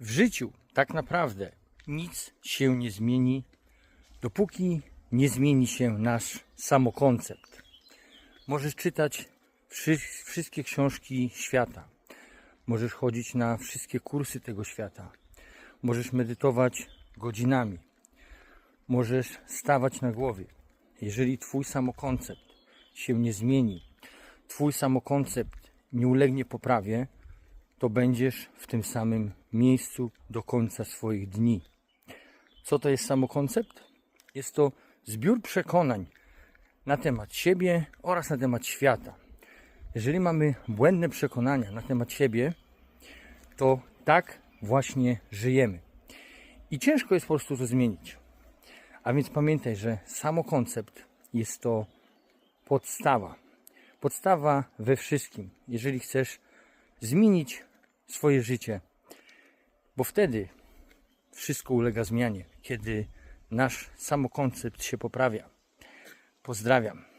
W życiu tak naprawdę nic się nie zmieni, dopóki nie zmieni się nasz samokoncept. Możesz czytać wszy- wszystkie książki świata. Możesz chodzić na wszystkie kursy tego świata. Możesz medytować godzinami. Możesz stawać na głowie. Jeżeli Twój samokoncept się nie zmieni, Twój samokoncept nie ulegnie poprawie, to będziesz w tym samym miejscu do końca swoich dni. Co to jest samokoncept? Jest to zbiór przekonań na temat siebie oraz na temat świata. Jeżeli mamy błędne przekonania na temat siebie, to tak właśnie żyjemy. I ciężko jest po prostu to zmienić. A więc pamiętaj, że samokoncept jest to podstawa. Podstawa we wszystkim, jeżeli chcesz zmienić swoje życie, bo wtedy wszystko ulega zmianie, kiedy nasz samokoncept się poprawia. Pozdrawiam.